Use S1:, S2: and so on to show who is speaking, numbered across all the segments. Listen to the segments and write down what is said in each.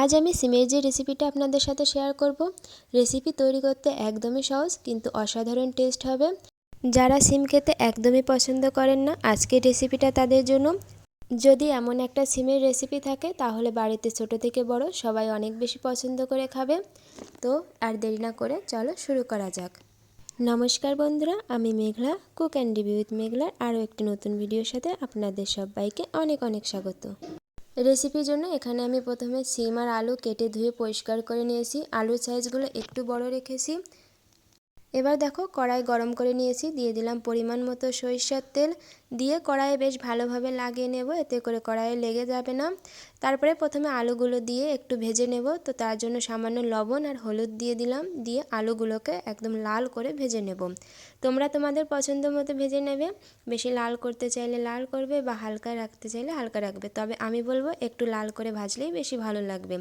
S1: আজ আমি সিমের যে রেসিপিটা আপনাদের সাথে শেয়ার করব রেসিপি তৈরি করতে একদমই সহজ কিন্তু অসাধারণ টেস্ট হবে। যারা সিম খেতে একদমই পছন্দ করেন না, আজকের রেসিপিটা তাদের জন্য। যদি এমন একটা সিমের রেসিপি থাকে, তাহলে বাড়িতে ছোট থেকে বড় সবাই অনেক বেশি পছন্দ করে খাবে। তো আর দেরি না করে চলো শুরু করা যাক। নমস্কার বন্ধুরা, আমি Meghla cook and review with মেঘলার আরও একটি নতুন ভিডিওর সাথে আপনাদের সবাইকে অনেক অনেক স্বাগত। রেসিপির জন্য এখানে আমি প্রথমে সিম আর আলু কেটে ধুয়ে পরিষ্কার করে নিয়েছি। আলুর সাইজগুলো একটু বড় রেখেছি। এবার দেখো কড়াই গরম করে নিয়েছি, দিয়ে দিলাম পরিমাণ মতো সরিষার তেল। দিয়ে কড়াইয়ে বেশ ভালোভাবে লাগিয়ে নেব, এতে করে কড়াইয়ে লেগে যাবে না। তারপরে প্রথমে আলুগুলো দিয়ে একটু ভেজে নেব, তো তার জন্য সামান্য লবণ আর হলুদ দিয়ে দিলাম। দিয়ে আলুগুলোকে একদম লাল করে ভেজে নেব। তোমরা তোমাদের পছন্দ মতো ভেজে নেবে। বেশি লাল করতে চাইলে লাল করবে বা হালকা রাখতে চাইলে হালকা রাখবে। তবে আমি বলব একটু লাল করে ভাজলেই বেশি ভালো লাগবে।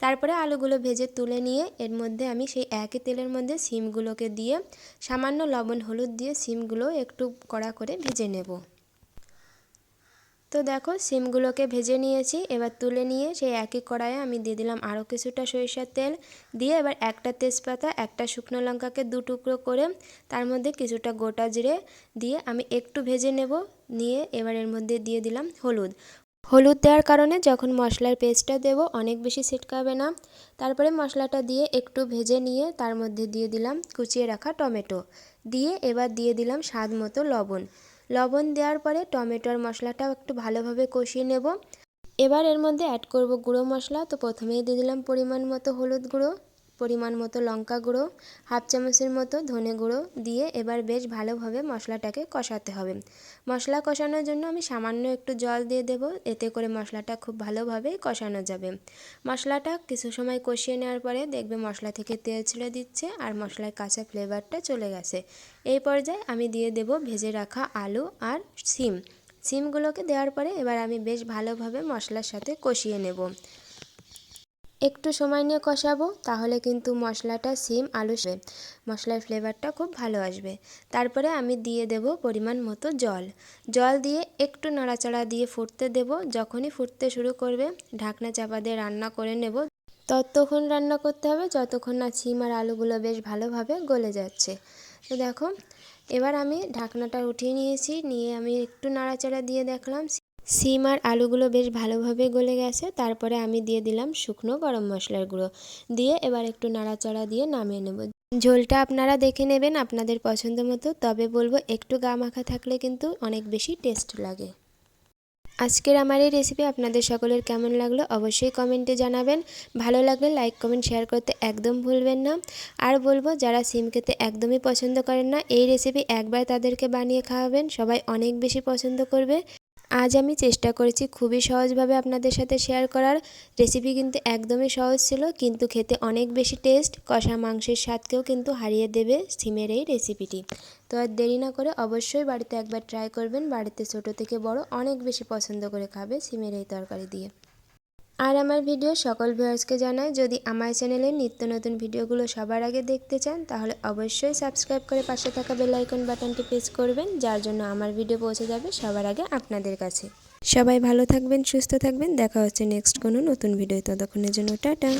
S1: তারপরে আলুগুলো ভেজে তুলে নিয়ে এর মধ্যে আমি সেই একই তেলের মধ্যে সিমগুলোকে দিয়ে সামান্য লবণ, হলুদ দিয়ে সিমগুলো একটু কড়া করে ভেজে নেব। তো দেখো, সিমগুলোকে ভেজে নিয়েছি। এবার তুলে নিয়ে সেই একই কড়াইয়ে আমি দিয়ে দিলাম আরও কিছুটা সরিষার তেল। দিয়ে এবার একটা তেজপাতা, একটা শুকনো লঙ্কাকে দু টুকরো করে তার মধ্যে কিছুটা গোটা জিরে দিয়ে আমি একটু ভেজে নেব। নিয়ে এবার এর মধ্যে দিয়ে দিলাম হলুদ। হলুদ দেওয়ার কারণে যখন মশলার পেস্টটা দেব, অনেক বেশি ছিটকাবে না। তারপরে মশলাটা দিয়ে একটু ভেজে নিয়ে তার মধ্যে দিয়ে দিলাম কুচিয়ে রাখা টমেটো। দিয়ে এবার দিয়ে দিলাম স্বাদ মতো লবণ। লবণ দেওয়ার পরে টমেটোর মশলাটাও একটু ভালোভাবে কষিয়ে নেব। এবার এর মধ্যে অ্যাড করব গুঁড়ো মশলা। তো প্রথমেই দিয়ে দিলাম পরিমাণ মতো হলুদ গুঁড়ো। পরিমাণ মতো লঙ্কা গুঁড়ো, হাফ চামচের মতো ধনে গুঁড়ো দিয়ে এবার বেশ ভালোভাবে মশলাটাকে কষাতে হবে। মশলা কষানোর জন্য আমি সামান্য একটু জল দিয়ে দেব, এতে করে মশলাটা খুব ভালোভাবে কষানো যাবে। মশলাটা কিছু সময় কষিয়ে নেওয়ার পরে দেখবে মশলা থেকে তেল ছেড়ে দিচ্ছে আর মশলার কাঁচা ফ্লেভারটা চলে গেছে। এই পর্যায়ে আমি দিয়ে দেব ভেজে রাখা আলু আর সিম। সিমগুলোকে দেওয়ার পরে এবার আমি বেশ ভালোভাবে মশলার সাথে কষিয়ে নেব। একটু সময় নিয়ে কষাবো, তাহলে কিন্তু মশলাটা, সিম, আলু মশলার ফ্লেভারটা খুব ভালো আসবে। তারপরে আমি দিয়ে দেব পরিমাণ মতো জল। জল দিয়ে একটু নাড়াচাড়া দিয়ে ফুটতে দেব। যখনই ফুটতে শুরু করবে, ঢাকনা চাপা দিয়ে রান্না করে নেব। ততক্ষণ রান্না করতে হবে, যতক্ষণ না সিম আর আলুগুলো বেশ ভালোভাবে গলে যাচ্ছে। তো দেখো, এবার আমি ঢাকনাটা উঠিয়ে নিয়েছি, নিয়ে আমি একটু নাড়াচাড়া দিয়ে দেখলাম সিম আর আলুগুলো বেশ ভালোভাবে গলে গেছে। তারপরে আমি দিয়ে দিলাম শুকনো গরম মশলার গুঁড়ো। দিয়ে এবার একটু নাড়াচাড়া দিয়ে নামিয়ে নেব। ঝোলটা আপনারা দেখে নেবেন আপনাদের পছন্দ মতো। তবে বলব একটু গা মাখা থাকলে কিন্তু অনেক বেশি টেস্ট লাগে। আজকের আমার এই রেসিপি আপনাদের সকলের কেমন লাগল অবশ্যই কমেন্টে জানাবেন। ভালো লাগলে লাইক কমেন্ট শেয়ার করতে একদম ভুলবেন না। আর বলব যারা সিম খেতে একদমই পছন্দ করেন না, এই রেসিপি একবার তাদেরকে বানিয়ে খাওয়াবেন। সবাই অনেক বেশি পছন্দ করবে। আজ আমি চেষ্টা করেছি খুবই সহজভাবে আপনাদের সাথে শেয়ার করার। রেসিপি কিন্তু একদমই সহজ ছিল, কিন্তু খেতে অনেক বেশি টেস্ট কষা মাংসের স্বাদকেও কিন্তু হারিয়ে দেবে সিমের এই রেসিপিটি তো আর দেরি না করে অবশ্যই বাড়িতে একবার ট্রাই করবেন, বাড়িতে ছোট থেকে বড় অনেক বেশি পছন্দ করে খাবে সিমের এই তরকারি দিয়ে। আর আমার ভিডিও সকল ভিউয়ার্সকে জানাই, যদি আমার চ্যানেলের নিত্য নতুন ভিডিওগুলো সবার আগে দেখতে চান, তাহলে অবশ্যই সাবস্ক্রাইব করে পাশে থাকা বেলাইকন বাটনটি প্রেস করবেন, যার জন্য আমার ভিডিও পৌঁছে যাবে সবার আগে আপনাদের কাছে। সবাই ভালো থাকবেন, সুস্থ থাকবেন, দেখা হচ্ছে নেক্সট কোনো নতুন ভিডিও ততক্ষণের জন্য টাটা।